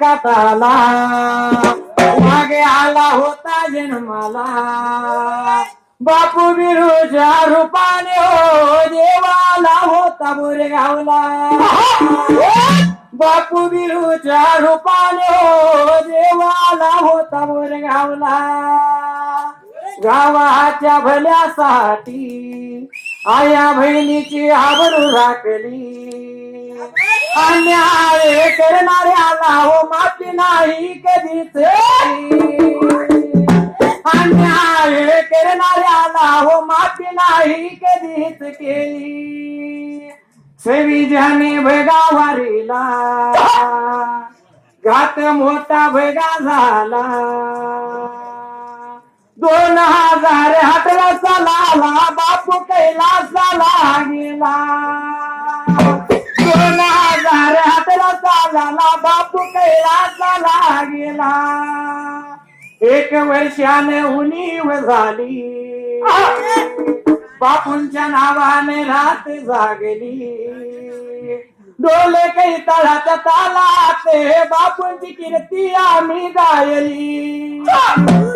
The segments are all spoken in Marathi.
कथाला मागे आला होता जन्माला. बापू बिरूच्या रूपाने हो देवाला होता बोरेगावला बापू बिरूच्या रूपाने हो देवाला होता बोरेगावला गावाच्या भल्यासाठी आया बहिणीची आबरू राखली. अन्याय करणाऱ्याला हो माफी नाही कधीच अन्याय करणाऱ्याला हो माफी नाही कधीच केली. सविजाने भगावारीला. घात मोठा भगा झाला. दोन हजार अठरा सालाला बापू कैलासाला गेला दोन हजार अठरा सालाला बापू कैलासाला गेला एक वर्षाने उणीव झाली. बापूंच्या नावाने रात जागली. डोले काही तळाच्या तालात बापूंची कीर्ती आम्ही गायली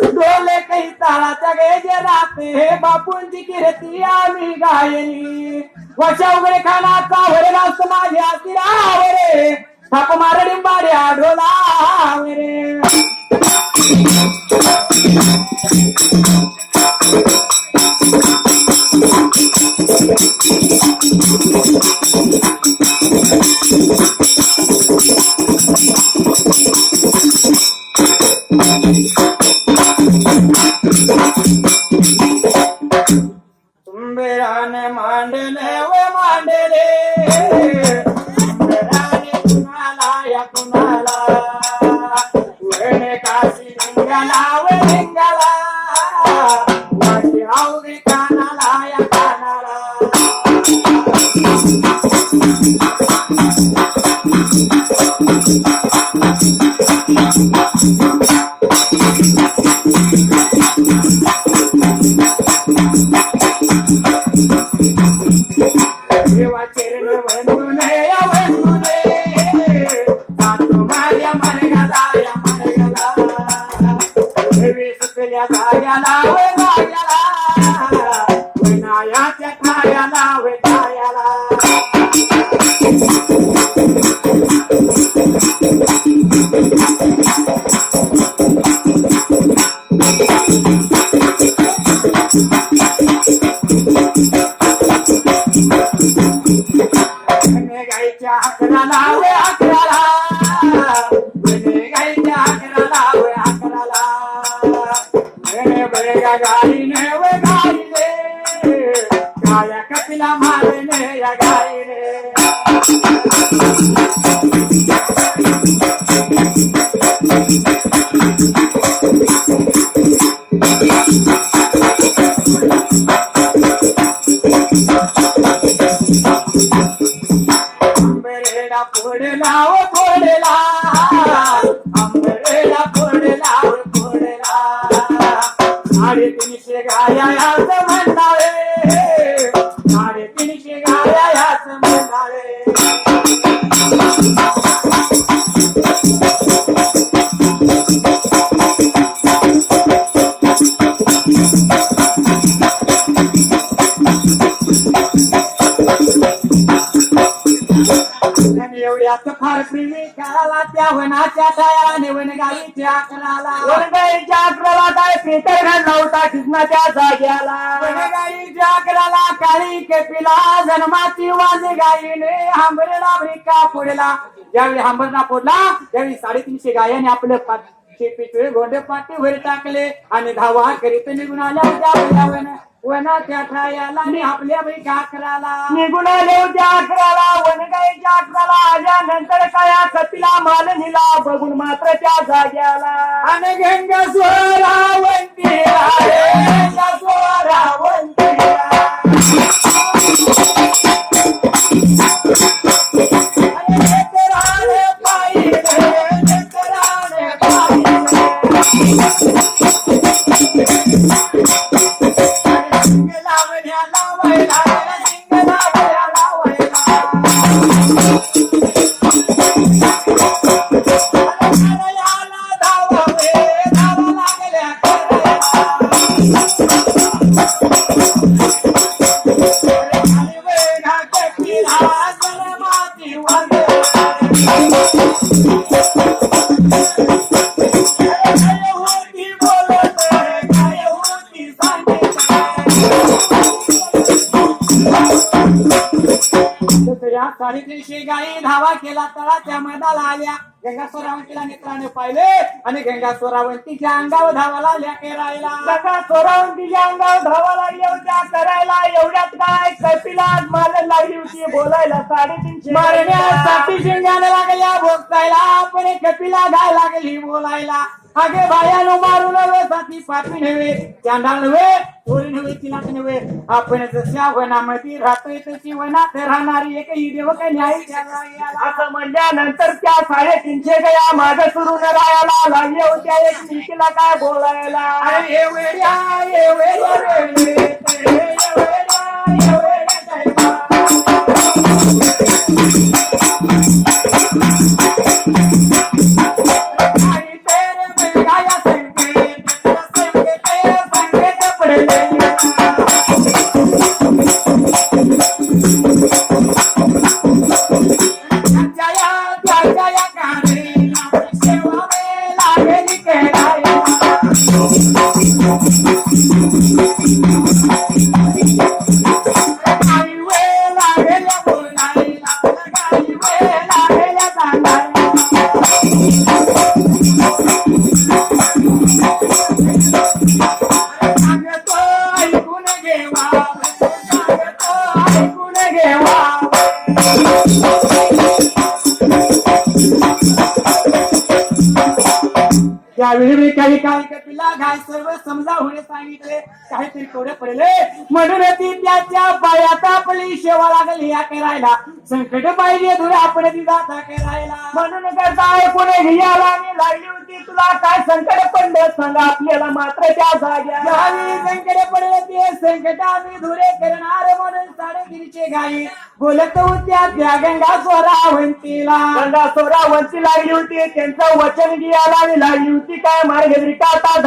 डोले काही तळाच्या गेजरात हे बापूंची कीर्ती आम्ही गायली. वशा उघडे खानाचा वरेला माझ्या तिरावरे थाप मार डिंबाऱ्या ढोलावरे तुंबेराने मांडले कराला त्या वनाच्या टायाने वनगाईच्या अकराला वनगाईच्या अकराला काय पेटर घातला होता कृष्णाच्या जाग्याला. वनगाईच्या अकराला काळी केपिला जन्माची वाज गायीने हांबरेला ब्रिका फोडला. ज्यावेळी हांबरला फोडला त्यावेळी साडेतीनशे गायाने आपलं गोंडे वर टाकले आणि धावा करीत निघून आल्या वन वनाच्या ठायाला आणि आपल्या ब्रिका अकराला. निघून आले होत्या अकराला. वनगाईच्या अकराला आल्यानंतर काय कपिला माल निला. बघून मात्र त्या जाग्याला. आणि गंग स्वरावंती गंग स्वरावंती सावित्रीशी गाई धावा केला तळाच्या मैदाला आल्या गंगा स्वरावंतीला नेत्राने पाहिले आणि गंगा स्वरावंतीच्या अंगावर धावा लागल्या करायला गंगा स्वरावंतीच्या अंगावर धावा लागल्या होत्या करायला. काय कपिला माल लागली होती बोलायला साडेतीनशे मारण्यासाठी शिंगाने लागल्या भोगतायला. पण कपिला घाय लागली बोलायला. अगे बायानो मारू नव्हे साथी पापी नव्हे चांडाळ नव्हे चोरी नव्हे चिनात नव्हे. आपण जशा वनामध्ये राहतोय तशी वनात राहणारी एकही देव काही न्याय. असं म्हणल्यानंतर त्या साडेतीनशे गया माग सुरू न राहायला लागल्या होत्या एकमेकीला काय बोलायला? ये वेड्या, वेड्या, त्यावेळी मी काही काय कपिला घाय सर्व समजावणे सांगितले. काहीतरी थोडे पडले. म्हणून ती त्याच्या पायात आपली सेवा लागली या करायला. संकट पाहिजे धुरा आपण ती जाता करायला. म्हणून करता कोणी घ्यायला आणि लागली तुला काय संकट पडलं सांगा आपल्याला मात्र त्या जाग्या संकट पडले ते संकट आम्ही धुरे करणार म्हणून साडेतीनशे गाई बोलत होत्या त्या गंगा स्वरावंतीला. गंगा सोरावंती लागली होती त्यांचं वचन घ्यायला आणि लागली होती काय मार्गदरी काटा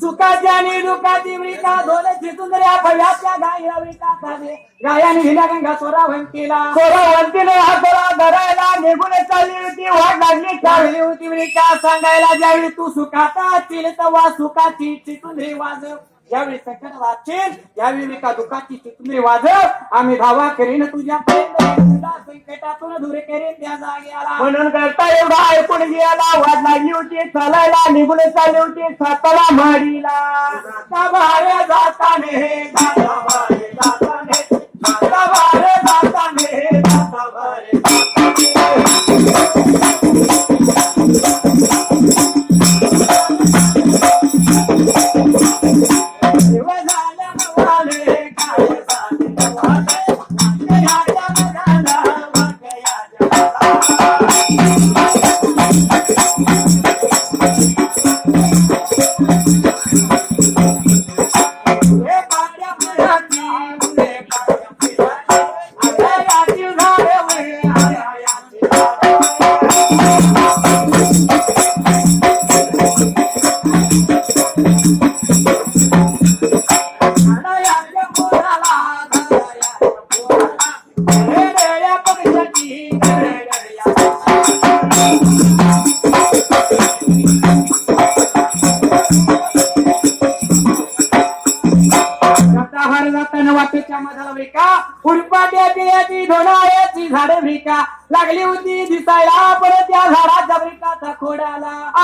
चुकाची आणि झाले गायाने गंगा धरायला निघून चालली होती वाट लागली होती वृका सांगायला ज्यावेळी तू सुखाचा असशील तेव्हा सुखाची चितुंदरी वाजव. ज्यावेळी संकट वाचशील त्यावेळी विका दुःखाची चितुंदरी वाजव. आम्ही धावा करीन तुझ्या संकटातून दूर करीन त्या जाग्याला म्हणून करता एवढा ऐकून घ्यायला. वाट लागली होती चालायला निघून चालली होती सातारा माडीला जाताने जाता जाताने. जाता जाताने जाता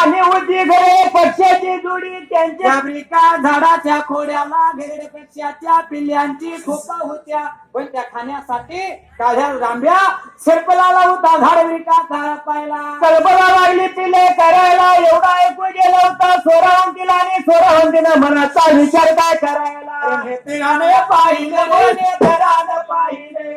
आणि होती घरे पक्षाची जोडी त्यांच्या जाबरिका झाडाच्या खोड्याला गेरडे पक्षाच्या पिल्ल्यांची खोपा होत्या. पण त्या खाण्यासाठी काढ्या रांब्या सरपलाला होता झाडविका काळा पायला. कल्पना लागली पिले करायला एवढा ऐकू गेलं होतं सोरावंतीला आणि सोरावंतीनं मनाचा विचार काय करायला? नेत्राने पाहिले नेत्राने पाहिले.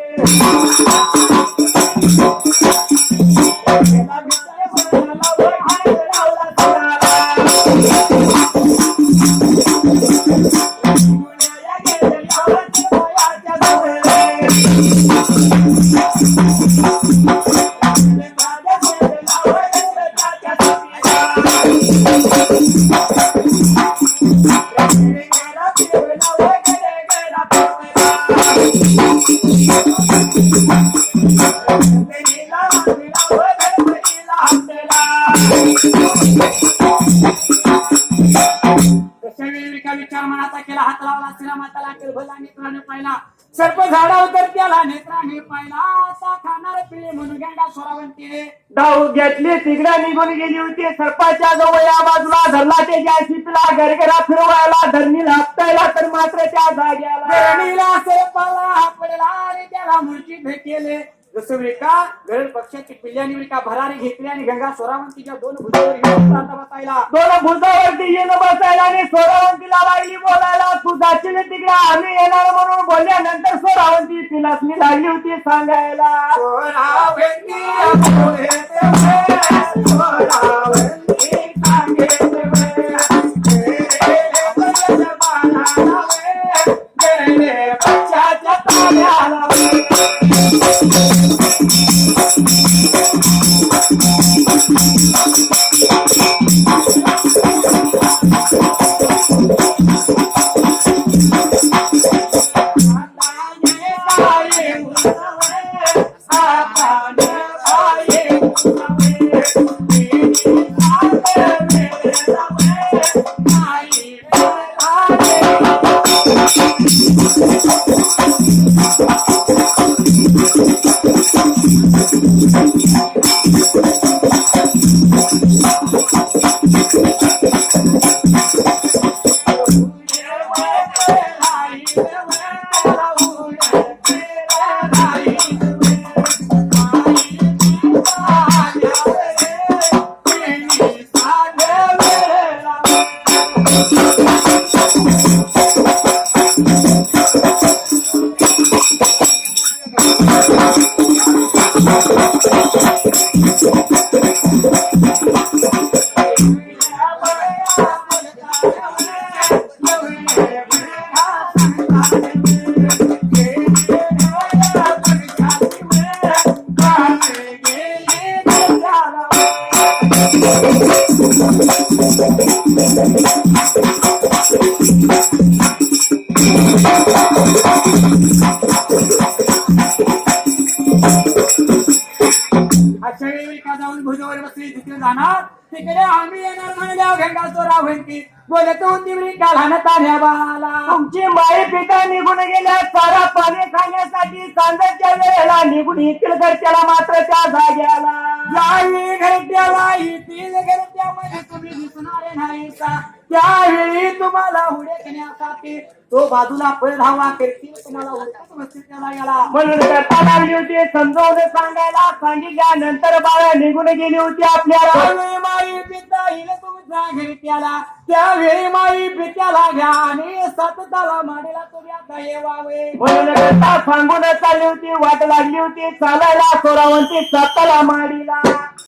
हसला. विचार मनाचा केला हात लावला नेत्राने पाहिला सर्प झाडावर त्याला नेत्राने पाहिला असा खाणार पिळे म्हणून घेतली तिकडे निघून गेली होती सर्पाच्या जवळ या बाजूला धरला ते ज्या शिपला गरगरा फिरवायला धरणीला आपटायला तर मात्र त्या जाग्याला धरणीला सर्पाला हापडला आणि त्याला मूर्ती भेटेले जसं विका गरुड पक्षाची पिल्ल्याने विका भरारी घेतली आणि गंगा स्वरावंतीच्या दोन भुजावर आता बसायला. दोन भुजावरती येणं बसायला आणि सोरावंतीला लागली बोलायला तू जाशील तिकडे आम्ही येणार म्हणून बोलल्यानंतर सोरावंती तिला मी लागली होती सांगायला. स्वरावंती स्वरावंती Thank you. अशा वेळी का जाऊन भुजवर बसली तिथे जाणार. तिकडे आम्ही येणार म्हणल्या गंगा चोरा होती बोलत होती मी का लहान तान्या बाळाला तुमची माई पिता निघून गेल्या सारा पाणी खाण्यासाठी सांजाच्या वेळेला निघून येतील घरच्याला मात्र त्या जाग्याला. यावेळी घरट्याला येतील घरट्यामध्ये का त्यावेळी तुम्हाला हुडकण्यासाठी तो बाजूला पळ धावा करतील तुम्हाला हुडकत बसतील त्याला याला. म्हणून करता लागली होती समजावून सांगायला सांगितल्यानंतर बाळा निघून गेली होती आपल्याला. त्यावेळी माई पिता येईल तुमच्या घरट्याला त्यावेळी माई पित्याला घ्या आणि सतताला माडीला तुम्ही आता येवावे म्हणून करता सांगून चालली होती वाट लागली होती चालायला सोरावंती साताला माडीला.